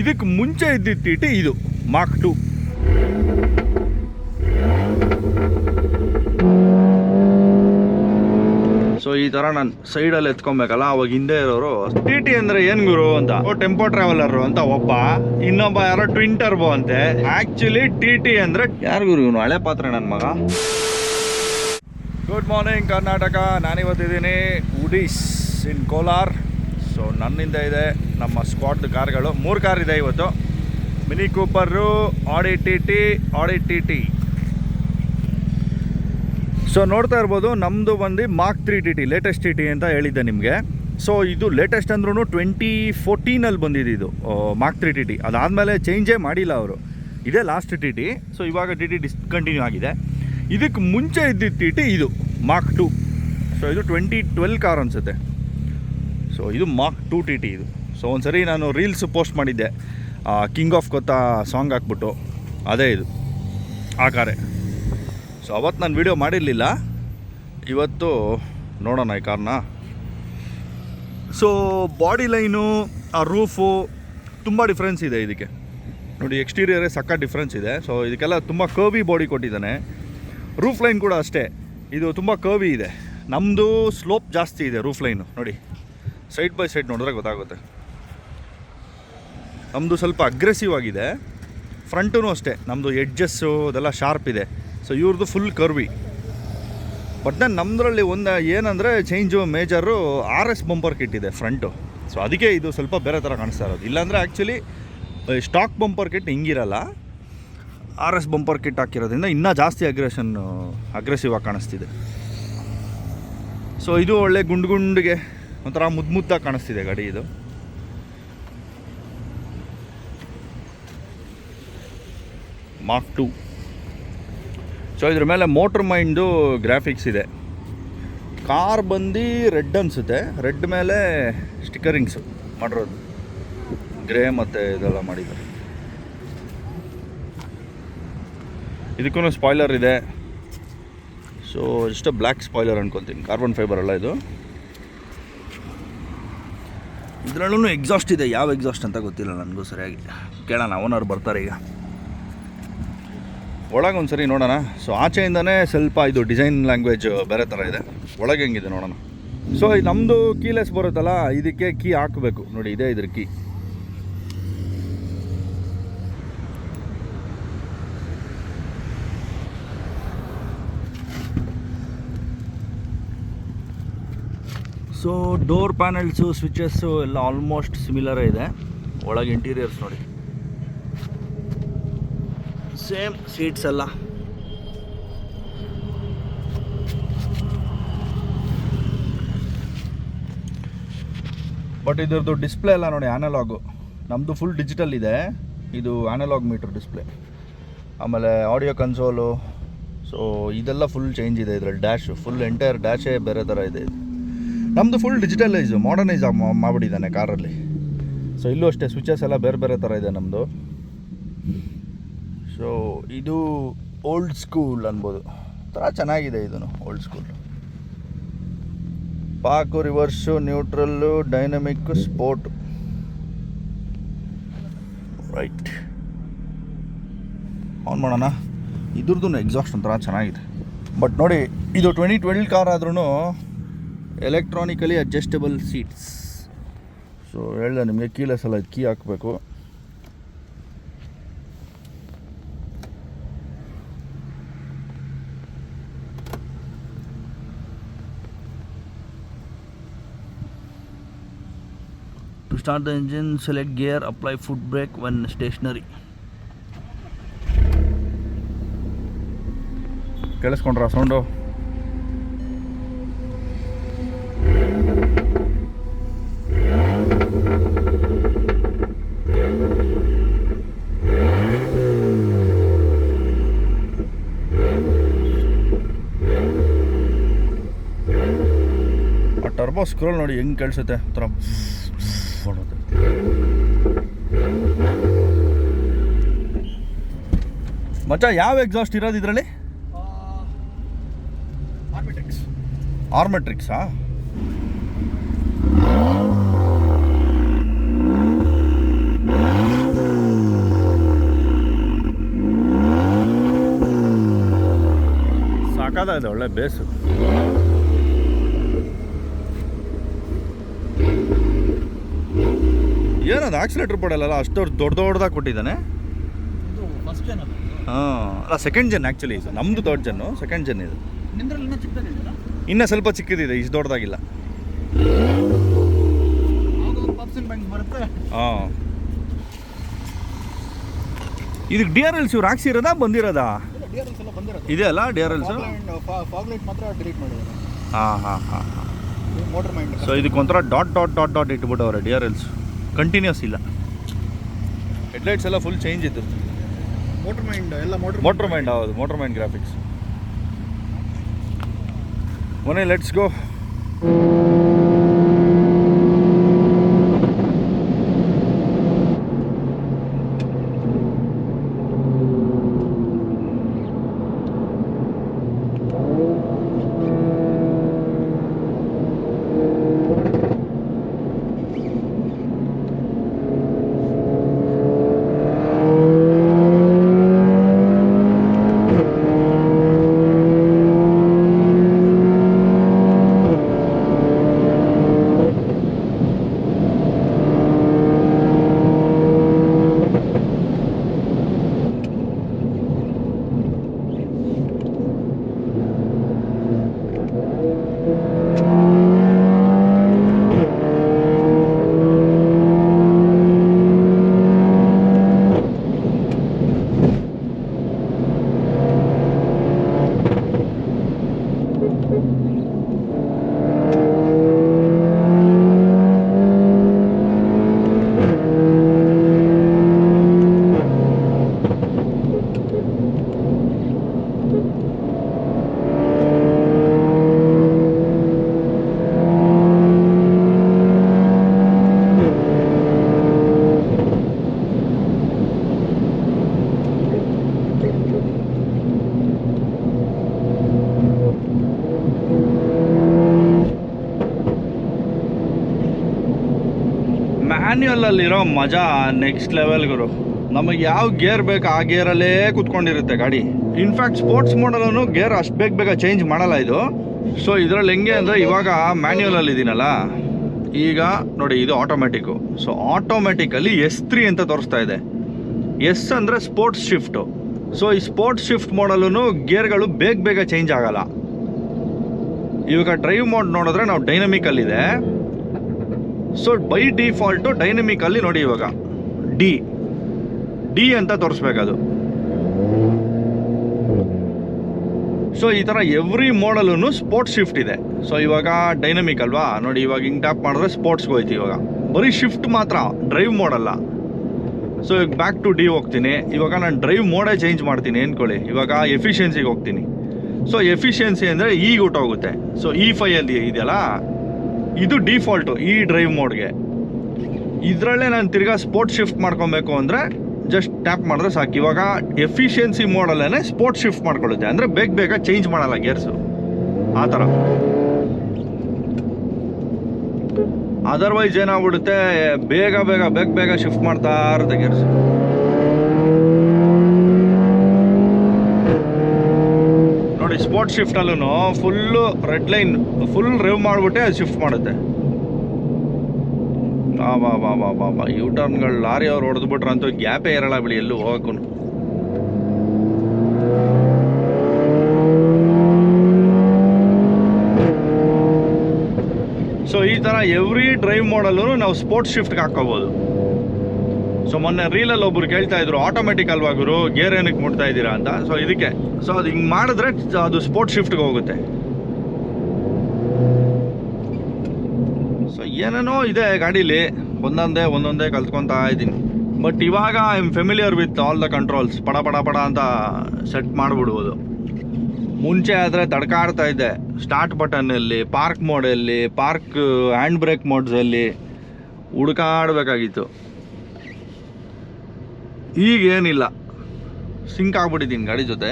ಇದಕ್ಕೆ ಮುಂಚೆ ಇದ್ದಿದ್ದ ಟಿ ಟಿ ಇದು ಮಾರ್ಕ್ ಟು ಸೊ ಈ ತರ ನಾನು ಸೈಡಲ್ಲಿ ಎತ್ಕೊಬೇಕಲ್ಲ, ಅವಾಗ ಹಿಂದೆ ಇರೋರು ಟಿ ಟಿ ಅಂದ್ರೆ ಏನ್ ಗುರು? ಅಂತ. ಟೆಂಪೋ ಟ್ರಾವೆಲರ್ ಅಂತ ಒಬ್ಬ, ಇನ್ನೊಬ್ಬ ಯಾರೋ ಟ್ವಿನ್ ಟರ್ಬೋ ಅಂತೆ ಆಕ್ಚುಲಿ ಟಿ ಟಿ ಅಂದ್ರೆ ಯಾರು ಗುರು ಇವನು? ಹಳೆ ಪಾತ್ರ ನನ್ನ ಮಗ. ಗುಡ್ ಮಾರ್ನಿಂಗ್ ಕರ್ನಾಟಕ ನಾನಿವತ್ತಿದ್ದೀನಿ ಉಡೀಸ್ ಇನ್ ಕೋಲಾರ್ ಸೊ ನನ್ನಿಂದ ಇದೆ ನಮ್ಮ ಸ್ಕ್ವಾಡ್ ಕಾರ್ಗಳು. ಮೂರು ಕಾರ್ ಇದೆ ಇವತ್ತು. Mini cooper Audi T T Audi T T so ನೋಡ್ತಾ ಇರ್ಬೋದು ನಮ್ಮದು ಬಂದು mark three T T latest T T ಅಂತ ಹೇಳಿದ್ದೆ ನಿಮಗೆ. ಸೊ ಇದು ಲೇಟೆಸ್ಟ್ ಅಂದ್ರೂ ಟ್ವೆಂಟಿ ಫೋರ್ಟೀನಲ್ಲಿ ಬಂದಿದ್ದು ಇದು ಮಾರ್ಕ್ ತ್ರೀ ಟಿ ಟಿ ಅದಾದಮೇಲೆ ಚೇಂಜೇ ಮಾಡಿಲ್ಲ ಅವರು. ಇದೇ ಲಾಸ್ಟ್ ಟಿ ಟಿ ಸೊ ಇವಾಗ ಟಿ ಟಿ ಡಿಸ್ಕಂಟಿನ್ಯೂ ಆಗಿದೆ. ಇದಕ್ಕೆ ಮುಂಚೆ ಇದ್ದಿದ್ದ ಟಿ ಟಿ ಇದು ಮಾರ್ಕ್ ಟು ಸೊ ಇದು ಟ್ವೆಂಟಿ ಟ್ವೆಲ್ ಕಾರ್ ಅನಿಸುತ್ತೆ. ಸೊ ಇದು ಮಾರ್ಕ್ ಟು ಟಿ ಟಿ ಇದು. ಸೊ ಒಂದ್ಸರಿ ನಾನು ರೀಲ್ಸ್ ಪೋಸ್ಟ್ ಮಾಡಿದ್ದೆ. ಕಿಂಗ್ ಆಫ್ ಕೊತ್ತ ಸಾಂಗ್ ಹಾಕ್ಬಿಟ್ಟು. ಅದೇ ಇದು. ಆ ಕಾರೇ ಸೊ ಅವತ್ತು ನಾನು ವೀಡಿಯೋ ಮಾಡಿರಲಿಲ್ಲ. ಇವತ್ತು ನೋಡೋಣ ಈ ಕಾರ್ನ ಸೊ ಬಾಡಿ ಲೈನು ಆ ರೂಫು ತುಂಬ ಡಿಫ್ರೆನ್ಸ್ ಇದೆ ಇದಕ್ಕೆ. ನೋಡಿ ಎಕ್ಸ್ಟೀರಿಯರೇ ಸಕ್ಕ ಡಿಫ್ರೆನ್ಸ್ ಇದೆ. ಸೊ ಇದಕ್ಕೆಲ್ಲ ತುಂಬ ಕರ್ವಿ ಬಾಡಿ ಕೊಟ್ಟಿದ್ದಾನೆ. ರೂಫ್ ಲೈನ್ ಕೂಡ ಅಷ್ಟೇ. ಇದು ತುಂಬ ಕರ್ವಿ ಇದೆ. ನಮ್ಮದು ಸ್ಲೋಪ್ ಜಾಸ್ತಿ ಇದೆ ರೂಫ್ ಲೈನು ನೋಡಿ. ಸೈಡ್ ಬೈ ಸೈಡ್ ನೋಡಿದ್ರೆ ಗೊತ್ತಾಗುತ್ತೆ. ನಮ್ಮದು ಸ್ವಲ್ಪ ಅಗ್ರೆಸಿವ್ ಆಗಿದೆ. ಫ್ರಂಟೂ ಅಷ್ಟೇ ನಮ್ಮದು ಎಡ್ಜಸ್ಸು ಅದೆಲ್ಲ ಶಾರ್ಪ್ ಇದೆ. ಸೊ ಇವ್ರದ್ದು ಫುಲ್ ಕರ್ವಿ ಬಟ್ ನಾನು ನಮ್ಮದ್ರಲ್ಲಿ ಒಂದು ಏನಂದರೆ change major R S bumper kit ಇದೆ ಫ್ರಂಟು ಸೊ ಅದಕ್ಕೆ ಇದು ಸ್ವಲ್ಪ ಬೇರೆ ಥರ ಕಾಣಿಸ್ತಾ ಇರೋದು. ಇಲ್ಲಾಂದರೆ ಆ್ಯಕ್ಚುಲಿ ಸ್ಟಾಕ್ ಬಂಪರ್ ಕಿಟ್ ಹಿಂಗಿರಲ್ಲ. ಆರ್ ಎಸ್ ಬಂಪರ್ ಕಿಟ್ ಹಾಕಿರೋದ್ರಿಂದ ಇನ್ನೂ ಜಾಸ್ತಿ ಅಗ್ರೆಷನ್ ಅಗ್ರೆಸಿವ್ ಆಗಿ ಕಾಣಿಸ್ತಿದೆ. ಸೊ ಇದು ಒಳ್ಳೆ ಗುಂಡು ಗುಂಡಿಗೆ ಒಂಥರ ಮುದ್ದು ಮುದ್ದಾಗಿ ಕಾಣಿಸ್ತಿದೆ ಗಾಡಿ ಇದು. ಮಾರ್ಕ್ ಟು ಸೊ ಇದ್ರ ಮೇಲೆ ಮೋಟ್ರ್ ಮೈಂಡು ಗ್ರಾಫಿಕ್ಸ್ ಇದೆ. ಕಾರ್ ಬಂದು ರೆಡ್ ಅನಿಸುತ್ತೆ. ರೆಡ್ ಮೇಲೆ ಸ್ಟಿಕರಿಂಗ್ಸು ಮಾಡಿರೋದು. ಗ್ರೇ ಮತ್ತು ಇದೆಲ್ಲ ಮಾಡಿದ್ದಾರೆ. ಇದಕ್ಕೂ ಸ್ಪಾಯ್ಲರ್ ಇದೆ. ಸೊ ಜಸ್ಟ್ ಬ್ಲ್ಯಾಕ್ ಸ್ಪಾಯ್ಲರ್ ಅನ್ಕೊತೀನಿ. ಕಾರ್ಬನ್ ಫೈಬರ್ ಅಲ್ಲ ಇದು. ಇದರಲ್ಲೂ ಎಕ್ಸಾಸ್ಟ್ ಇದೆ. ಯಾವ ಎಕ್ಸಾಸ್ಟ್ ಅಂತ ಗೊತ್ತಿಲ್ಲ ನನಗೂ ಸರಿಯಾಗಿ. ಕೇಳೋಣ ಓನರ್ ಬರ್ತಾರೆ ಈಗ. ಒಳಗೆ ಒಂದು ಸರಿ ನೋಡೋಣ. ಸೊ ಆಚೆಯಿಂದನೇ ಸ್ವಲ್ಪ ಇದು ಡಿಸೈನ್ ಲ್ಯಾಂಗ್ವೇಜ್ ಬೇರೆ ಥರ ಇದೆ. ಒಳಗೆ ಹೆಂಗಿದೆ ನೋಡೋಣ. ಸೊ ನಮ್ಮದು ಕೀಲೆಸ್ ಬರುತ್ತಲ್ಲ, ಇದಕ್ಕೆ ಕೀ ಹಾಕಬೇಕು. ನೋಡಿ, ಇದೇ ಇದ್ರ key so door panels switches ಎಲ್ಲ ಆಲ್ಮೋಸ್ಟ್ ಸಿಮಿಲರೇ ಇದೆ. ಒಳಗೆ ಇಂಟೀರಿಯರ್ಸ್ ನೋಡಿ. ಸೇಮ್ ಸೀಟ್ಸ್ ಎಲ್ಲ. ಬಟ್ ಇದ್ರದ್ದು ಡಿಸ್ಪ್ಲೇ ಎಲ್ಲ ನೋಡಿ ಆ್ಯನಲಾಗು ನಮ್ಮದು ಫುಲ್ ಡಿಜಿಟಲ್ ಇದೆ. ಇದು ಆ್ಯನಲಾಗ್ ಮೀಟರ್ ಡಿಸ್ಪ್ಲೇ ಆಮೇಲೆ ಆಡಿಯೋ ಕನ್ಸೋಲು ಸೊ ಇದೆಲ್ಲ ಫುಲ್ ಚೇಂಜ್ ಇದೆ ಇದರಲ್ಲಿ. ಡ್ಯಾಶು ಫುಲ್ ಎಂಟೈರ್ ಡ್ಯಾಶೇ ಬೇರೆ ಥರ ಇದೆ ಇದು. ನಮ್ಮದು ಫುಲ್ ಡಿಜಿಟಲೈಸು ಮಾಡರ್ನೈಸ್ ಮಾಡಿಬಿಟ್ಟಿದ್ದಾನೆ ಕಾರಲ್ಲಿ. ಸೊ ಇಲ್ಲೂ ಅಷ್ಟೇ ಸ್ವಿಚಸ್ ಎಲ್ಲ ಬೇರೆ ಬೇರೆ ಥರ ಇದೆ ನಮ್ಮದು ಸೊ ಇದು ಓಲ್ಡ್ ಸ್ಕೂಲ್ ಅನ್ಬೋದು. ಥರ ಚೆನ್ನಾಗಿದೆ ಇದನ್ನು old school park reverse neutral dynamic sport right on ಮಾಡೋಣ? ಇದ್ರದ್ದು ಎಕ್ಸಾಸ್ಟ್ ಒಂಥರ ಚೆನ್ನಾಗಿದೆ. ಬಟ್ ನೋಡಿ, ಇದು ಟ್ವೆಂಟಿ ಟ್ವೆಲ್ ಕಾರ್ ಆದ್ರೂ ಎಲೆಕ್ಟ್ರಾನಿಕಲಿ ಅಡ್ಜಸ್ಟಬಲ್ ಸೀಟ್ಸ್ ಸೊ ಹೇಳಿದೆ ನಿಮಗೆ ಕೀಳ ಸಲ ಕೀ ಹಾಕಬೇಕು. To start the engine select gear apply foot brake on stationary ಕೇಳಿಸ್ಕೊಂಡ್ರ sound ಸ್ವಲ್ಪ ಸ್ಕ್ರೋಲ್ ನೋಡಿ ಹೆಂಗೆ ಕೇಳಿಸುತ್ತೆ ಒಂಥರ ಮಾಡುತ್ತೆ ಮಚ್ಚ, ಯಾವ ಎಕ್ಸಾಸ್ಟ್ ಇರೋದು ಇದರಲ್ಲಿ? ಆರ್ಮೆಟ್ರಿಕ್ಸಾ ಸಾಕಾದ ಇದೆ, ಒಳ್ಳೆ ಬೇಸು ಏನದು ಆಕ್ಸಿಲೇಟರ್ ಪಡಲ್ಲ ಅಷ್ಟು ದೊಡ್ಡ ದೊಡ್ಡದಾಗಿ ಕೊಟ್ಟಿದ್ದಾನೆ. ಹಾಂ ಅಲ್ಲ ಸೆಕೆಂಡ್ ಜನ್ ಆ್ಯಕ್ಚುಲಿ ಇದು. ನಮ್ಮದು ದೊಡ್ಡ ಜನ್ನು ಸೆಕೆಂಡ್ ಜನ್ ಇದು. ನಿಂದ್ರಲ್ಲಿ ಇನ್ನೂ ಸ್ವಲ್ಪ ಚಿಕ್ಕದಿದೆ ಇಷ್ಟು ದೊಡ್ಡದಾಗಿಲ್ಲ. ಹಾಂ. ಇದಕ್ಕೆ ಡಿ ಆರ್ ಎಲ್ಸ್ ಇವ್ರು ಹಾಕ್ಸಿರೋದಾ ಬಂದಿರೋದಾ? ಇದೆ ಅಲ್ಲ ಡಿ ಆರ್ ಎಲ್ಸ್ ಹಾಂ ಹಾಂ ಹಾಂ ಹಾಂ. ಸೊ ಮೈಂಡ್ ಸೊ ಇದಕ್ಕೊಂಥರ ಡಾಟ್ ಡಾಟ್ ಡಾಟ್ ಡಾಟ್ ಇಟ್ಬಿಟ್ಟವ್ರೆ ಡಿ ಆರ್ ಎಲ್ಸ್ ಕಂಟಿನ್ಯೂಸ್ ಇಲ್ಲ. ಹೆಡ್ಲೈಟ್ಸ್ ಎಲ್ಲ ಫುಲ್ ಚೇಂಜ್ ಇತ್ತು. ಮೋಟರ್ ಮೈಂಡ್ ಎಲ್ಲ ಮೋಟರ್ ಮೋಟರ್ ಮೈಂಡ್ ಹೌದು ಮೋಟರ್ ಮೈಂಡ್ ಗ್ರಾಫಿಕ್ಸ್ ಮೊನ್ನೆ ಲೆಟ್ಸ್ ಗೋ ಮ್ಯಾನ್ಯುಯಲಲ್ಲಿರೋ ಮಜಾ ನೆಕ್ಸ್ಟ್ ಲೆವೆಲ್ ಗುರು. ನಮಗೆ ಯಾವ ಗೇರ್ ಬೇಕು ಆ ಗೇರಲ್ಲೇ ಕುತ್ಕೊಂಡಿರುತ್ತೆ ಗಾಡಿ. ಇನ್ಫ್ಯಾಕ್ಟ್ ಸ್ಪೋರ್ಟ್ಸ್ ಮಾಡಲೂ ಗೇರ್ ಅಷ್ಟು ಬೇಗ ಬೇಗ ಚೇಂಜ್ ಮಾಡಲ್ಲ ಇದು. ಸೊ ಇದರಲ್ಲಿ ಹೆಂಗೆ ಅಂದರೆ ಇವಾಗ ಮ್ಯಾನ್ಯುಯಲಲ್ಲಿ ಇದೀನಲ್ಲ. ಈಗ ನೋಡಿ, ಇದು automatic so automatically S three ಅಂತ ತೋರಿಸ್ತಾ ಇದೆ. ಎಸ್ ಅಂದರೆ ಸ್ಪೋರ್ಟ್ಸ್ ಶಿಫ್ಟು ಸೊ ಈ ಸ್ಪೋರ್ಟ್ಸ್ ಶಿಫ್ಟ್ ಮಾಡಲೂ ಗೇರ್ಗಳು ಬೇಗ ಬೇಗ ಚೇಂಜ್ ಆಗಲ್ಲ. ಇವಾಗ ಡ್ರೈವ್ ಮೋಡ್ ನೋಡಿದ್ರೆ ನಾವು ಡೈನಮಿಕಲ್ಲಿದೆ ಸೊ ಬೈ ಡಿಫಾಲ್ಟು ಡೈನಮಿಕಲ್ಲಿ ನೋಡಿ ಇವಾಗ. ಡಿ ಡಿ ಅಂತ ತೋರಿಸ್ಬೇಕದು ಸೊ ಈ ಥರ ಎವ್ರಿ ಮಾಡಲೂ ಸ್ಪೋರ್ಟ್ಸ್ ಶಿಫ್ಟ್ ಇದೆ. ಸೊ ಇವಾಗ ಡೈನಮಿಕ್ ಅಲ್ವಾ? ನೋಡಿ, ಇವಾಗ ಹಿಂಗೆ ಟ್ಯಾಪ್ ಮಾಡಿದ್ರೆ ಸ್ಪೋರ್ಟ್ಸ್ಗೆ ಹೋಯ್ತು ಇವಾಗ. ಬರೀ ಶಿಫ್ಟ್ ಮಾತ್ರ ಡ್ರೈವ್ ಮಾಡಲ್ಲ ಸೊ ಈಗ ಬ್ಯಾಕ್ ಟು ಡಿ ಹೋಗ್ತೀನಿ. ಇವಾಗ ನಾನು ಡ್ರೈವ್ ಮೋಡೇ ಚೇಂಜ್ ಮಾಡ್ತೀನಿ ಅಂದ್ಕೊಳ್ಳಿ ಇವಾಗ ಎಫಿಷಿಯನ್ಸಿಗೆ ಹೋಗ್ತೀನಿ. ಸೊ ಎಫಿಷಿಯನ್ಸಿ ಅಂದರೆ ಈಗ ಹೋಗುತ್ತೆ. ಸೊ ಇ ಫೈಯಲ್ಲಿ ಇದೆಯಲ್ಲ? ಇದು ಡಿಫಾಲ್ಟು ಈ ಡ್ರೈವ್ ಮೋಡ್ಗೆ ಇದರಲ್ಲೇ ನಾನು ತಿರ್ಗಾ ಸ್ಪೋರ್ಟ್ ಶಿಫ್ಟ್ ಮಾಡ್ಕೊಬೇಕು ಅಂದರೆ ಜಸ್ಟ್ ಟ್ಯಾಪ್ ಮಾಡಿದ್ರೆ ಸಾಕು. ಇವಾಗ ಎಫಿಷಿಯನ್ಸಿ ಮೋಡಲ್ಲೇ ಸ್ಪೋರ್ಟ್ ಶಿಫ್ಟ್ ಮಾಡ್ಕೊಳ್ಳುತ್ತೆ. ಅಂದರೆ ಬೇಗ ಬೇಗ ಚೇಂಜ್ ಮಾಡಲ್ಲ ಗೇರ್ಸು ಆ ಥರ. ಅದರ್ವೈಸ್ ಏನಾಗ್ಬಿಡುತ್ತೆ? ಬೇಗ ಬೇಗ ಬೇಗ ಬೇಗ ಶಿಫ್ಟ್ ಮಾಡ್ತಾ ಇರುತ್ತೆ gears sport ಶಿಫ್ಟಲ್ಲೂ full red line full rev ಮಾಡಿಬಿಟ್ಟೆ ಅದು ಶಿಫ್ಟ್ ಮಾಡುತ್ತೆ. ಆ ಬಾ ಬಾ ಬಾ ಬಾ ಬಾ. ಯೂ ಟರ್ನ್ಗಳು ಲಾರಿ ಅವ್ರು ಹೊಡೆದ್ಬಿಟ್ರೆ ಅಂತೂ ಗ್ಯಾಪೇ ಇರಲ್ಲ ಬಿಡಿ ಎಲ್ಲೂ ಹೋಗಕ್ಕೂ ಸೊ ಈ ಥರ ಎವ್ರಿ ಡ್ರೈವ್ ಮಾಡಲ್ಲೂ ನಾವು ಸ್ಪೋರ್ಟ್ಸ್ ಶಿಫ್ಟ್ಗೆ ಹಾಕೋಬೋದು ಸೊ ಮೊನ್ನೆ ರೀಲಲ್ಲಿ ಒಬ್ರು ಕೇಳ್ತಾ ಇದ್ರು ಆಟೋಮೆಟಿಕ್ ಅಲ್ವಾ ಗುರು? ಗೇರ್ ಏನಕ್ಕೆ ಮುಟ್ತಾ ಇದ್ದೀರಾ ಅಂತ? ಸೊ ಇದಕ್ಕೆ. ಸೊ ಅದು ಹಿಂಗೆ ಮಾಡಿದ್ರೆ ಅದು ಸ್ಪೋರ್ಟ್ ಶಿಫ್ಟ್ಗೆ ಹೋಗುತ್ತೆ. ಸೊ ಏನೇನೋ ಇದೆ ಗಾಡೀಲಿ. ಒಂದೊಂದೇ ಒಂದೊಂದೇ ಕಲ್ತ್ಕೊತಾ ಇದ್ದೀನಿ. ಬಟ್ ಇವಾಗ I am familiar with all the controls ಪಡ ಪಡ ಪಡ ಅಂತ ಸೆಟ್ ಮಾಡಿಬಿಡ್ಬೋದು. ಮುಂಚೆ ಆದರೆ ತಡ್ಕಾಡ್ತಾ ಇದ್ದೆ. ಸ್ಟಾರ್ಟ್ ಬಟನ್ನಲ್ಲಿ ಪಾರ್ಕ್ ಮೋಡಲ್ಲಿ ಪಾರ್ಕ್ ಹ್ಯಾಂಡ್ ಬ್ರೇಕ್ ಮೋಡ್ಸಲ್ಲಿ ಹುಡುಕಾಡಬೇಕಾಗಿತ್ತು. ಈಗೇನಿಲ್ಲ. ಸಿಂಕ್ ಆಗ್ಬಿಟ್ಟಿದ್ದೀನಿ ಗಾಡಿ ಜೊತೆ.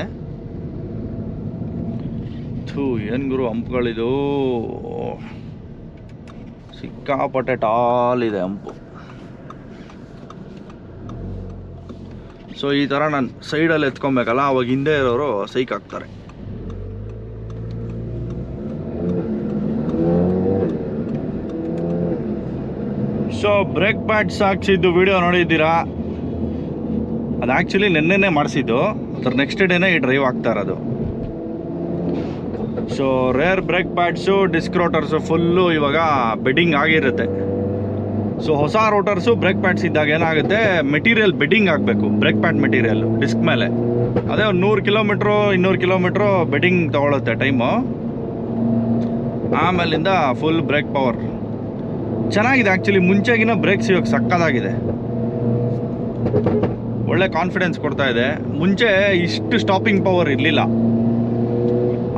ಥೂ, ಏನು ಗುರು ಹಂಪ್ಗಳಿದು. ಸಿಕ್ಕಾಪಟ್ಟೆ ಟಾಲ್ ಇದೆ ಹಂಪು. ಸೊ ಈ ಥರ ನಾನು ಸೈಡಲ್ಲಿ ಎತ್ಕೊಬೇಕಲ್ಲ, ಅವಾಗ ಹಿಂದೆ ಇರೋರು ಸೈಕ್ ಹಾಕ್ತಾರೆ ಸೊ ಬ್ರೇಕ್ ಪ್ಯಾಡ್ಸ್ ಹಾಕ್ಸಿದ್ದು ವಿಡಿಯೋ ನೋಡಿದ್ದೀರಾ? ಅದು ಆ್ಯಕ್ಚುಲಿ ನಿನ್ನೆನೇ ಮಾಡಿಸಿದ್ದು. ಅದ್ರ ನೆಕ್ಸ್ಟ್ ಡೇನೇ ಈ ಡ್ರೈವ್ ಆಗ್ತಾ ಇರೋದು. So rear brake pads disc rotors full ಇವಾಗ ಬೆಡ್ಡಿಂಗ್ ಆಗಿರುತ್ತೆ. ಸೊ ಹೊಸ ರೋಟರ್ಸು ಬ್ರೇಕ್ ಪ್ಯಾಡ್ಸ್ ಇದ್ದಾಗ ಏನಾಗುತ್ತೆ? ಮೆಟೀರಿಯಲ್ ಬೆಡ್ಡಿಂಗ್ ಆಗಬೇಕು. ಬ್ರೇಕ್ ಪ್ಯಾಡ್ ಮೆಟೀರಿಯಲ್ ಡಿಸ್ಕ್ ಮೇಲೆ. ಅದೇ ಒಂದು ನೂರು ಕಿಲೋಮೀಟ್ರು, ಇನ್ನೂರು ಕಿಲೋಮೀಟ್ರು ಬೆಡ್ಡಿಂಗ್ ತೊಗೊಳುತ್ತೆ ಟೈಮು ಆಮೇಲಿಂದ ಫುಲ್ ಬ್ರೇಕ್ ಪವರ್ ಚೆನ್ನಾಗಿದೆ ಆ್ಯಕ್ಚುಲಿ ಮುಂಚೆಗಿನ ಬ್ರೇಕ್ಸ್ ಇವಾಗ ಸಕ್ಕದಾಗಿದೆ. ಒಳ್ಳೆ ಕಾನ್ಫಿಡೆನ್ಸ್ ಕೊಡ್ತಾ ಇದೆ. ಮುಂಚೆ ಇಷ್ಟು ಸ್ಟಾಪಿಂಗ್ ಪವರ್ ಇರಲಿಲ್ಲ.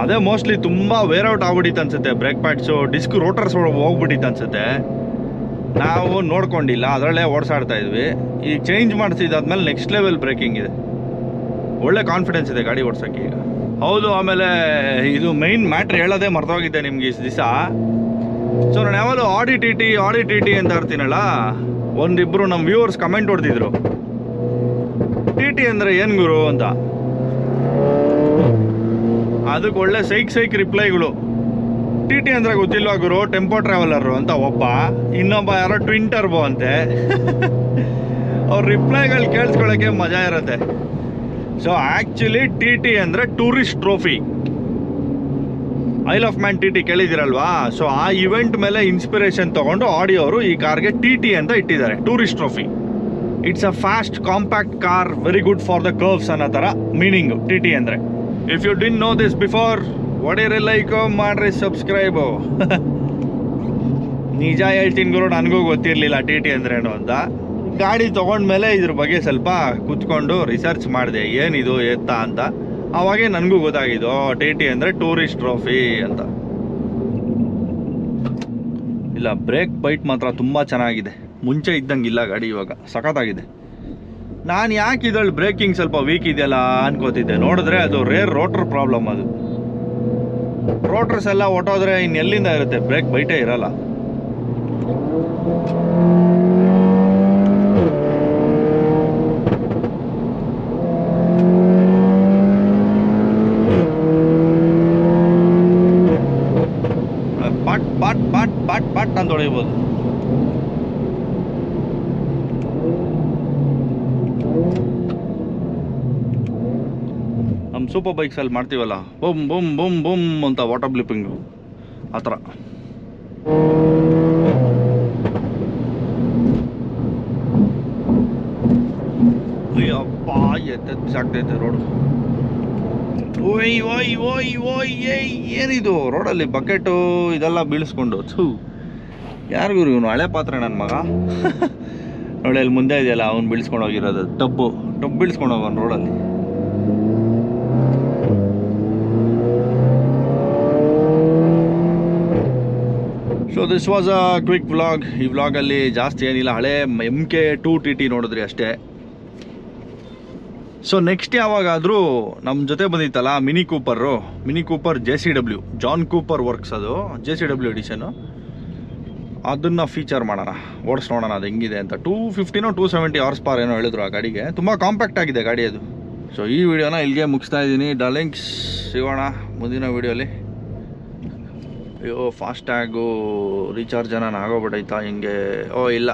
ಅದೇ ಮೋಸ್ಟ್ಲಿ ತುಂಬ ವೇರ್ಔಟ್ ಆಗ್ಬಿಟ್ಟಿತ್ತು ಅನ್ಸುತ್ತೆ. ಬ್ರೇಕ್ ಪ್ಯಾಡ್ಸು ಡಿಸ್ಕ್ ರೋಟರ್ಸ್ ಹೋಗ್ಬಿಟ್ಟಿತ್ತು ಅನ್ಸುತ್ತೆ. ನಾವು ನೋಡ್ಕೊಂಡಿಲ್ಲ, ಅದರಲ್ಲೇ ಓಡಿಸಾಡ್ತಾ ಇದ್ವಿ. ಈ ಚೇಂಜ್ ಮಾಡಿಸಿದಾದ್ಮೇಲೆ ನೆಕ್ಸ್ಟ್ ಲೆವೆಲ್ ಬ್ರೇಕಿಂಗ್ ಇದೆ. ಒಳ್ಳೆ ಕಾನ್ಫಿಡೆನ್ಸ್ ಇದೆ ಗಾಡಿ ಓಡ್ಸೋಕ್ಕೆ ಈಗ. ಹೌದು, ಆಮೇಲೆ ಇದು ಮೈನ್ ಮ್ಯಾಟ್ರ್ ಹೇಳೋದೇ ಮರ್ತೋಗಿದ್ದೆ ನಿಮ್ಗೆ ಇಷ್ಟು ದಿವಸ. ಸೊ ನಾನು ಯಾವಾಗಲೂ Audi T T Audi T T ಅಂತ ಇರ್ತೀನಲ್ಲ ಒಂದಿಬ್ಬರು ನಮ್ಮ ವ್ಯೂವರ್ಸ್ ಕಮೆಂಟ್ ಹೊಡೆದಿದ್ರು. ಟಿ ಟಿ ಅಂದರೆ ಏನು ಗುರು ಅಂತ? ಅದಕ್ಕೆ ಒಳ್ಳೆ ಸೈಕ್ ಸೈಕ್ ರಿಪ್ಲೈಗಳು. ಟಿ ಟಿ ಅಂದರೆ ಗೊತ್ತಿಲ್ವಾ ಗುರು? ಟೆಂಪೋ ಟ್ರಾವೆಲರು ಅಂತ ಒಬ್ಬ, ಇನ್ನೊಬ್ಬ ಯಾರೋ ಟ್ವಿನ್ ಟರ್ಬೋ ಅಂತೆ. ಅವ್ರ ರಿಪ್ಲೈಗಳು ಕೇಳಿಸ್ಕೊಳ್ಳೋಕ್ಕೆ ಮಜಾ ಇರುತ್ತೆ. ಸೊ ಆ್ಯಕ್ಚುಲಿ ಟಿ ಟಿ ಅಂದರೆ tourist trophy isle of man T T ಕೇಳಿದಿರಲ್ವಾ so ಆ ಇವೆಂಟ್ ಮೇಲೆ ಇನ್ಸ್ಪಿರೇಷನ್ ತಗೊಂಡು ಆಡಿಯೋರು ಈ ಕಾರ್ಗೆ ಟಿ ಟಿ ಅಂತ ಇಟ್ಟಿದ್ದಾರೆ tourist trophy it's a fast compact car very good for the curves ಅನ್ನೋ ಥರ ಮೀನಿಂಗು ಟಿ ಟಿ ಅಂದರೆ. If you didn't know this before ಒಡೆಯರೆ like ಮಾಡ್ರಿ ಸಬ್ಸ್ಕ್ರೈಬು ನಿಜ ಹೇಳ್ತೀನಿ ಗುರು, ನನಗೂ ಗೊತ್ತಿರಲಿಲ್ಲ ಟಿ ಟಿ ಅಂದ್ರೇನು ಅಂತ. ಗಾಡಿ ತೊಗೊಂಡ್ಮೇಲೆ ಇದ್ರ ಬಗ್ಗೆ ಸ್ವಲ್ಪ ಕುತ್ಕೊಂಡು ರಿಸರ್ಚ್ ಮಾಡಿದೆ, ಏನಿದು, ಎತ್ತ ಅಂತ. ಅವಾಗೆ ನನಗೂ ಗೊತ್ತಾಗಿದ್ದು ಟಿ ಟಿ ಅಂದರೆ ಟೂರಿಸ್ಟ್ ಟ್ರೋಫಿ ಅಂತ. ಇಲ್ಲ ಬ್ರೇಕ್ ಬೈಟ್ ಮಾತ್ರ ತುಂಬ ಚೆನ್ನಾಗಿದೆ. ಮುಂಚೆ ಇದ್ದಂಗಿಲ್ಲ ಗಾಡಿ ಇವಾಗ. ಸಖತ್ತಾಗಿದೆ. ನಾನು ಯಾಕೆ ಇದ್ರಲ್ಲಿ ಬ್ರೇಕಿಂಗ್ ಸ್ವಲ್ಪ ವೀಕ್ ಇದೆಯಲ್ಲ ಅನ್ಕೋತಿದ್ದೆ. ನೋಡಿದ್ರೆ ಅದು ರೇರ್ ರೋಟರ್ ಪ್ರಾಬ್ಲಮ್ ಅದು. ರೋಟರ್ಸ್ ಎಲ್ಲ ಹೊಟ್ಟೋದ್ರೆ ಇನ್ನೆಲ್ಲಿಂದ ಇರುತ್ತೆ? ಬ್ರೇಕ್ ಬೈಟೇ ಇರಲ್ಲ. But but but but but ಅಂತ ಹೊಡಿಬೋದು. ಸೂಪರ್ ಬೈಕ್ಸಲ್ಲಿ ಮಾಡ್ತೀವಲ್ಲ, ಬೊಮ್ ಬೊಮ್ ಬೊಮ್ ಬೊಮ್ ಅಂತ ವಾಟರ್ ಬ್ಲಿಪ್ಪಿಂಗು ಆ ಥರ. ಅಯ್ಯಪ್ಪ ಎತ್ತೆತ್ತಾಗ್ತೈತೆ ರೋಡು ಓಯ್ ಓಯ್ ಓಯ್ ಓಯ್, ಏಯ್, ಏನಿದು? ರೋಡಲ್ಲಿ ಬಕೆಟು ಇದೆಲ್ಲ ಬೀಳಿಸ್ಕೊಂಡು, ಥೂ. ಯಾರಿಗೂ ಇವನು? ಹಳೆ ಪಾತ್ರೆ ನನ್ನ ಮಗ. ನೋಡಿ ಅಲ್ಲಿ ಮುಂದೆ ಇದೆಯಲ್ಲ, ಅವ್ನು ಬೀಳ್ಸ್ಕೊಂಡು ಹೋಗಿರೋದು, ಟಬ್ಬು. ಟಬ್ ಬೀಳ್ಸ್ಕೊಂಡು ಹೋಗೋನು ರೋಡಲ್ಲಿ so this was a quick vlog ಈ ವ್ಲಾಗಲ್ಲಿ ಜಾಸ್ತಿ ಏನಿಲ್ಲ. ಹಳೆ M K two T T ನೋಡಿದ್ರಿ ಅಷ್ಟೇ. ಸೊ ನೆಕ್ಸ್ಟ್ ಯಾವಾಗಾದರೂ ನಮ್ಮ ಜೊತೆ ಬಂದಿತ್ತಲ್ಲ Mini Cooper Mini Cooper J C W John Cooper Works ಅದು. ಜೆ ಸಿ ಡಬ್ಲ್ಯೂ ಎಡಿಷನು ಅದನ್ನು ಫೀಚರ್ ಮಾಡೋಣ. ಓಡಿಸ್ ನೋಡೋಣ ಅದು ಹೆಂಗಿದೆ ಅಂತ. Two ಫಿಫ್ಟಿನೋ two seventy horsepower ಏನೋ ಹೇಳಿದ್ರು ಆ ಗಾಡಿಗೆ. ತುಂಬ ಕಾಂಪ್ಯಾಕ್ಟ್ ಆಗಿದೆ ಗಾಡಿ ಅದು. ಸೊ ಈ ವಿಡಿಯೋನ ಇಲ್ಲಿಗೆ ಮುಗಿಸ್ತಾ ಇದ್ದೀನಿ. ಡಾರ್ಲಿಂಗ್ಸ್ ಸಿಗೋಣ ಮುಂದಿನ ವಿಡಿಯೋಲಿ ಅಯ್ಯೋ ಫಾಸ್ಟ್ಯಾಗು ರೀಚಾರ್ಜ್ ಏನಾನ ಆಗೋಗ್ಬಿಟ್ಟೈತಾ ಹಿಂಗೆ, ಓ, ಇಲ್ಲ.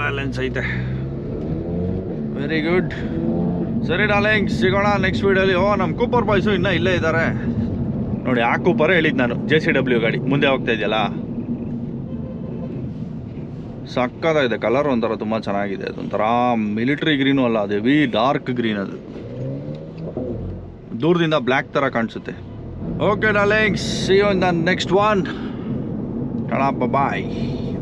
ಬ್ಯಾಲೆನ್ಸ್ ಐತೆ. ವೆರಿ ಗುಡ್ ಸರಿ ಡಾಲಿಂಗ್ ಸಿಗೋಣ ನೆಕ್ಸ್ಟ್ ವೀಡಿಯೋಲಿ ಓ ನಮ್ಮ ಕೂಪರ್ ಬಾಯ್ಸು ಇನ್ನೂ ಇಲ್ಲೇ ಇದ್ದಾರೆ ನೋಡಿ, ಆ ಕೂಪರೇ ಹೇಳಿದ್ದು ನಾನು ಜೆ ಸಿ ಡಬ್ಲ್ಯೂ ಗಾಡಿ. ಮುಂದೆ ಹೋಗ್ತಾ ಇದೆಯಲ್ಲ? ಸಕ್ಕದಾಗಿದೆ ಕಲರ್ ಒಂಥರ ತುಂಬ ಚೆನ್ನಾಗಿದೆ. ಅದೊಂಥರ ಮಿಲಿಟ್ರಿ ಗ್ರೀನು ಅಲ್ಲ, ಅದು ವಿ ಡಾರ್ಕ್ ಗ್ರೀನ್ ಅದು. ದೂರದಿಂದ ಬ್ಲ್ಯಾಕ್ ಥರ ಕಾಣಿಸುತ್ತೆ. Okay, darlings. See you in the next one. bye-bye.